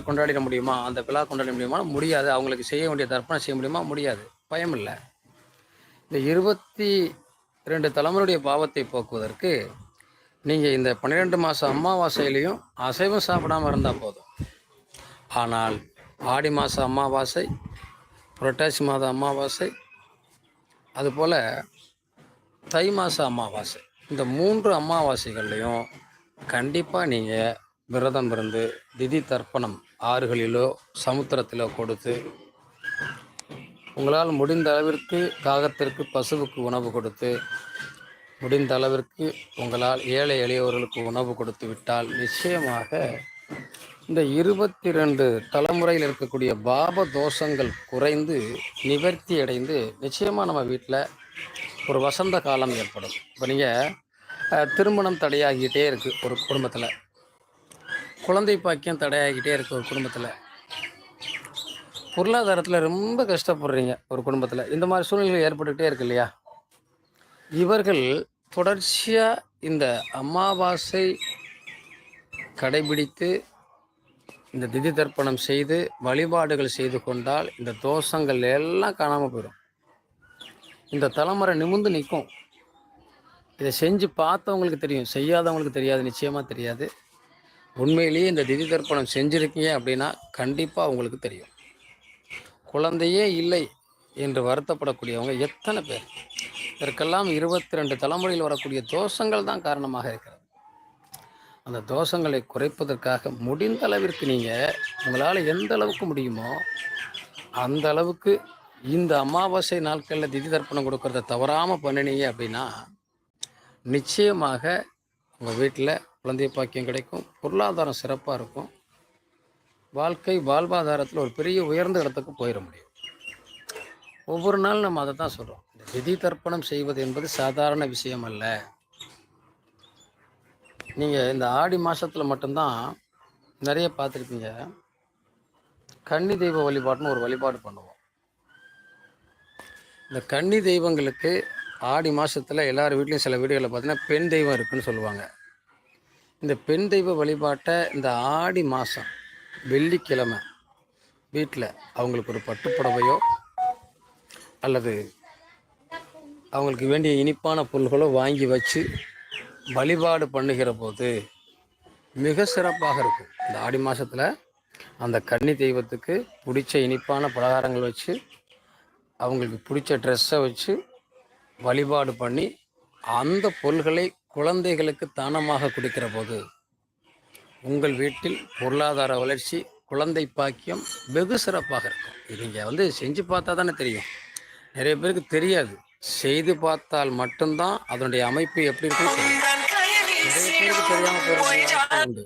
கொண்டாடிட முடியுமா? அந்த விழா கொண்டாட முடியுமா? முடியாது. அவங்களுக்கு செய்ய வேண்டிய தர்ப்பணம் செய்ய முடியுமா? முடியாது. பயம் இல்லை இந்த இருபத்தி ரெண்டு தலைமுறையுடைய பாவத்தை போக்குவதற்கு நீங்கள் இந்த பன்னிரெண்டு மாதம் அமாவாசையிலையும் அசைவம் சாப்பிடாமல் இருந்தால் போதும். ஆனால் ஆடி மாத அமாவாசை புரட்டாசி மாத அமாவாசை அதுபோல் தை மாத அமாவாசை இந்த மூன்று அமாவாசைகள்லையும் கண்டிப்பாக நீங்கள் விரதம் இருந்து திதி தர்ப்பணம் ஆறுகளிலோ சமுத்திரத்திலோ கொடுத்து உங்களால் முடிந்த அளவிற்கு காகத்திற்கு பசுவுக்கு உணவு கொடுத்து முடிந்த அளவிற்கு உங்களால் ஏழை எளியவர்களுக்கு உணவு கொடுத்து விட்டால் நிச்சயமாக இந்த இருபத்தி ரெண்டு தலைமுறையில் இருக்கக்கூடிய பாப தோஷங்கள் குறைந்து நிவர்த்தி அடைந்து நிச்சயமாக நம்ம வீட்டில் ஒரு வசந்த காலம் ஏற்படும். இப்போ நீங்கள் திருமணம் தடையாகிட்டே இருக்குது ஒரு குடும்பத்தில். குழந்தை பாக்கியம் தடையாகிட்டே இருக்குது ஒரு குடும்பத்தில். பொருளாதாரத்தில் ரொம்ப கஷ்டப்படுறீங்க ஒரு குடும்பத்தில். இந்த மாதிரி சூழ்நிலைகள் ஏற்பட்டுக்கிட்டே இருக்கு இல்லையா? இவர்கள் தொடர்ச்சியாக இந்த அமாவாசை கடைபிடித்து இந்த திதி தர்ப்பணம் செய்து வழிபாடுகள் செய்து கொண்டால் இந்த தோஷங்கள் எல்லாம் காணாமல் போயிடும். இந்த தலைமுறை நிமிந்து நிற்கும். இதை செஞ்சு பார்த்தவங்களுக்கு தெரியும். செய்யாதவங்களுக்கு தெரியாது. நிச்சயமாக தெரியாது. உண்மையிலேயே இந்த திதி தர்ப்பணம் செஞ்சுருக்கீங்க அப்படின்னா கண்டிப்பாக உங்களுக்கு தெரியும். குழந்தையே இல்லை என்று வருத்தப்படக்கூடியவங்க எத்தனை பேர்? இதற்கெல்லாம் இருபத்தி ரெண்டு தலைமுறையில் வரக்கூடிய தோஷங்கள் தான் காரணமாக இருக்கிறது. அந்த தோஷங்களை குறைப்பதற்காக முடிந்த அளவிற்கு நீங்கள் உங்களால் எந்த அளவுக்கு முடியுமோ அந்த அளவுக்கு இந்த அமாவாசை நாட்களில் திதி தர்ப்பணம் கொடுக்கறத தவறாமல் பண்ணினீங்க அப்படின்னா நிச்சயமாக உங்கள் வீட்டில் குழந்தை பாக்கியம் கிடைக்கும். பொருளாதாரம் சிறப்பாக இருக்கும். வாழ்க்கை வாழ்வாதாரத்தில் ஒரு பெரிய உயர்ந்த இடத்துக்கு போயிட முடியும். ஒவ்வொரு நாள் நம்ம அதை தான் சொல்கிறோம் இந்த விதி தர்ப்பணம் செய்வது என்பது சாதாரண விஷயம் அல்ல. நீங்கள் இந்த ஆடி மாதத்தில் மட்டும்தான் நிறைய பார்த்துருப்பீங்க. கன்னி தெய்வ வழிபாடுன்னு ஒரு வழிபாடு பண்ணுவோம். இந்த கன்னி தெய்வங்களுக்கு ஆடி மாதத்தில் எல்லார் வீட்லேயும் சில வீடுகளில் பார்த்தீங்கன்னா பெண் தெய்வம் இருக்குன்னு சொல்லுவாங்க. இந்த பெண் தெய்வ வழிபாட்டை இந்த ஆடி மாதம் வெள்ளிக்கிழமை வீட்டில் அவங்களுக்கு ஒரு பட்டுப்புடவையோ அல்லது அவங்களுக்கு வேண்டிய இனிப்பான பொருள்களோ வாங்கி வச்சு வழிபாடு பண்ணுகிற போது மிக சிறப்பாக இருக்கும். இந்த ஆடி மாதத்தில் அந்த கன்னி தெய்வத்துக்கு பிடிச்ச இனிப்பான பலகாரங்கள் வச்சு அவங்களுக்கு பிடிச்ச ட்ரெஸ்ஸை வச்சு வழிபாடு பண்ணி அந்த பொருள்களை குழந்தைகளுக்கு தானமாக கொடுக்கிற போது உங்கள் வீட்டில் பொருளாதார வளர்ச்சி குழந்தை பாக்கியம் வெகு சிறப்பாக இருக்கும். இது நீங்கள் வந்து செஞ்சு பார்த்தா தானே தெரியும். நிறைய பேருக்கு தெரியாது. செய்து பார்த்தால் மட்டும்தான் அதனுடைய அமைப்பு எப்படி இருக்குன்னு தெரியும். நிறைய பேருக்கு தெரியாமல் உண்டு.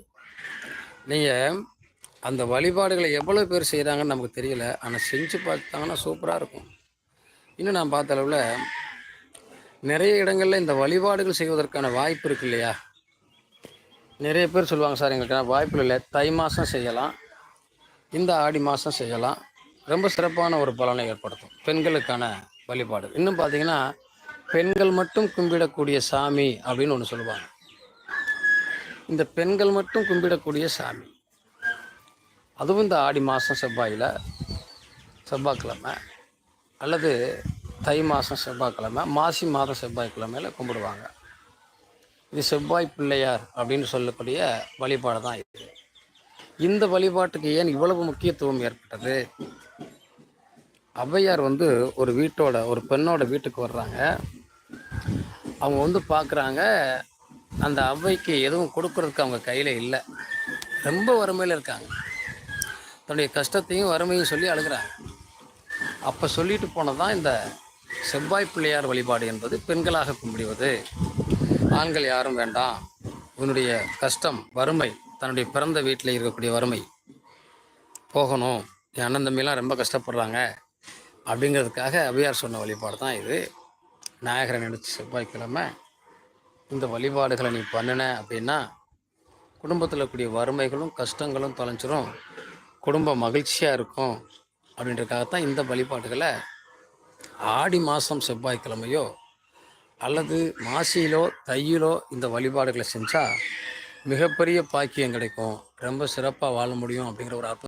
நீங்கள் அந்த வழிபாடுகளை எவ்வளோ பேர் செய்கிறாங்கன்னு நமக்கு தெரியல. ஆனால் செஞ்சு பார்த்தாங்கன்னா சூப்பராக இருக்கும். இன்னும் நான் பார்த்த அளவில் நிறைய இடங்களில் இந்த வழிபாடுகள் செய்வதற்கான வாய்ப்பு இருக்கு இல்லையா? நிறைய பேர் சொல்லுவாங்க சார் எங்களுக்கு வாய்ப்பு இல்லை. தை மாதம் செய்யலாம். இந்த ஆடி மாதம் செய்யலாம். ரொம்ப சிறப்பான ஒரு பலனை ஏற்படுத்தும். பெண்களுக்கான வழிபாடு. இன்னும் பார்த்தீங்கன்னா பெண்கள் மட்டும் கும்பிடக்கூடிய சாமி அப்படின்னு ஒன்று சொல்லுவாங்க. இந்த பெண்கள் மட்டும் கும்பிடக்கூடிய சாமி. அதுவும் இந்த ஆடி மாதம் செவ்வாயில் செவ்வாய்க்கிழமை. அல்லது தை மாதம் செவ்வாய்க்கிழமை மாசி மாதம் செவ்வாய்க்கிழமையில் கும்பிடுவாங்க. இது செவ்வாய் பிள்ளையார் அப்படின்னு சொல்லக்கூடிய வழிபாடு தான் இது. இந்த வழிபாட்டுக்கு ஏன் இவ்வளவு முக்கியத்துவம் ஏற்பட்டது? ஔவையார் வந்து ஒரு வீட்டோட ஒரு பெண்ணோட வீட்டுக்கு வர்றாங்க. அவங்க வந்து பார்க்குறாங்க அந்த ஔவைக்கு எதுவும் கொடுக்கறதுக்கு அவங்க கையில் இல்லை. ரொம்ப வறுமையில் இருக்காங்க. தன்னுடைய கஷ்டத்தையும் வறுமையும் சொல்லி அழுகிறாங்க. அப்போ சொல்லிட்டு போனதான் இந்த செவ்வாய் பிள்ளையார் வழிபாடு என்பது பெண்களாக கும்பிடுவது. ஆண்கள் யாரும் வேண்டாம். உன்னுடைய கஷ்டம் வறுமை தன்னுடைய பிறந்த வீட்டில் இருக்கக்கூடிய வறுமை. போகணும். என் அண்ணன் தம்பிலாம் ரொம்ப கஷ்டப்படுறாங்க. அப்படிங்கிறதுக்காக அபியார் சொன்ன வழிபாடு தான் இது. நாயகரை நினச்சி செவ்வாய்க்கிழமை இந்த வழிபாடுகளை நீ பண்ணின அப்படின்னா குடும்பத்தில் இருக்கக்கூடிய வறுமைகளும் கஷ்டங்களும் தொலைஞ்சிரும். குடும்பம் மகிழ்ச்சியாக இருக்கும். அப்படின்றதுக்காகத்தான் இந்த வழிபாடுகளை ஆடி மாதம் செவ்வாய்க்கிழமையோ அல்லது மாசியிலோ தையிலோ இந்த வழிபாடுகளை செஞ்சால் மிகப்பெரிய பாக்கியம் கிடைக்கும். ரொம்ப சிறப்பாக வாழ முடியும் அப்படிங்கிற ஒரு அர்த்தம்